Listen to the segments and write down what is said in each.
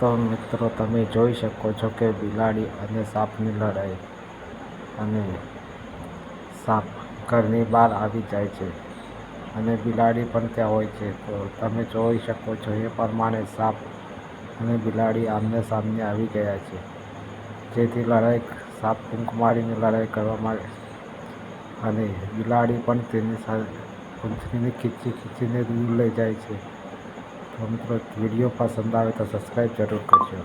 તો મિત્રો તમે જોઈ શકો છો કે બિલાડી અને સાપની લડાઈ અને સાપ ઘરની બહાર આવી જાય છે અને બિલાડી પણ ત્યાં હોય છે. તો તમે જોઈ શકો છો એ પ્રમાણે સાપ અને બિલાડી આમને સામને આવી ગયા છે. જેથી લડાઈ સાપ ફૂંક મારીને લડાઈ કરવામાં અને બિલાડી પણ તેની સાથે પૂંછડીને ખીચી ખીચીને દૂર લઈ જાય છે. તો મિત્રો, વીડિયો પસંદ આવે તો સબસ્ક્રાઈબ જરૂર કરજો.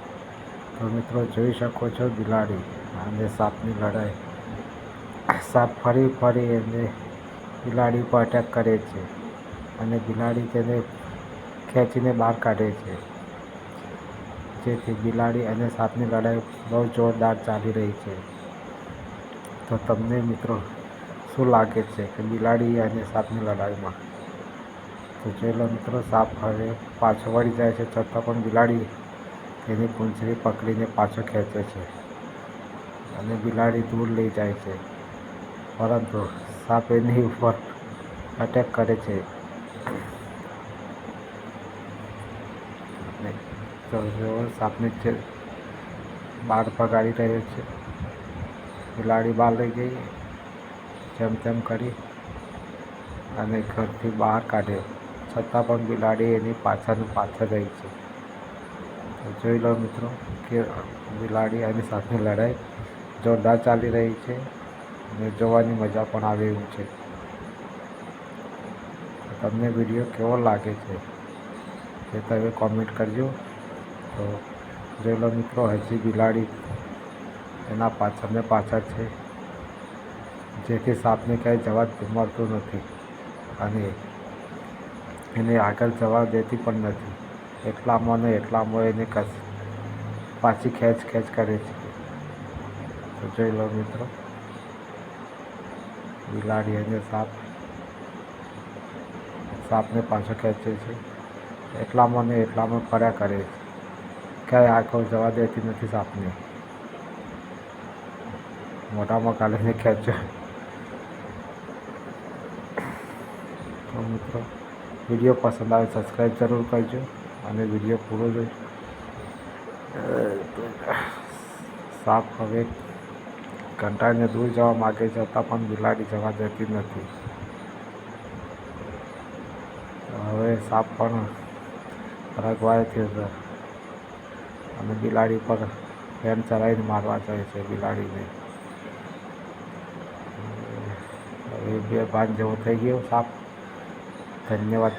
તો મિત્રો, જોઈ શકો છો બિલાડી, અને સાપની લડાઈ. સાપ ફરી ફરી એને બિલાડી પર અટેક કરે છે અને બિલાડી તેને ખેંચીને બહાર કાઢે છે. જેથી બિલાડી અને સાપની લડાઈ બહુ જોરદાર ચાલી રહી છે. તો તમને મિત્રો, શું લાગે છે કે બિલાડી અને સાપની લડાઈમાં? તો જે લો સાપ હવે પાછો વળી જાય છે, છતાં પણ બિલાડી તેની પૂંછડી પકડીને પાછો ખેંચે છે અને બિલાડી દૂર લઈ જાય છે. પરંતુ સાપ એની ઉપર અટેક કરે છે. સાપને જે બહાર પગાડી રહ્યો છે, બિલાડી બહાર લઈ ગઈ, જેમ તેમ કરી અને ઘરથી બહાર કાઢ્યો. છતાં પણ બિલાડી એની પાછળ પાછળ રહી છે. જોઈ લો મિત્રો કે બિલાડી એની સાથે લડાઈ જોરદાર ચાલી રહી છે અને જોવાની મજા પણ આવે એવું છે. તમને વીડિયો કેવો લાગે છે તે તમે કોમેન્ટ કરજો. તો જોઈ લો મિત્રો હજી બિલાડી એના પાછળ ને પાછળ છે. જેથી સાપને ક્યાંય જવા મળતું નથી. અને એને આગળ જવા દેતી પણ નથી. એટલામાં ને એટલામાં એને કસ, પાછી ખેંચ ખેંચ કરે છે. તો જોઈ લો મિત્રો. બિલાડી અને સાપ. સાપને પાછો ખેંચે છે. એટલામાં ને એટલામાં ફર્યા કરે છે. ક્યાંય આગળ જવા દેતી નથી સાપને. મોટામાં કાઢીને ખેંચ્યો. તો મિત્રો વીડિયો પસંદ આવે સબસ્ક્રાઈબ જરૂર કરજો અને વીડિયો પૂરો જોઈ સાપ હવે કંટાળીને દૂર જવા માગે છે, છતાં પણ બિલાડી જવા જતી નથી. હવે સાપ પણ રગવાય છે અને બિલાડી પર ફેન ચલાવીને મારવા જાય છે બિલાડીને. હવે બે ભાન જેવો થઈ ગયો સાપ. ધન્યવાદ.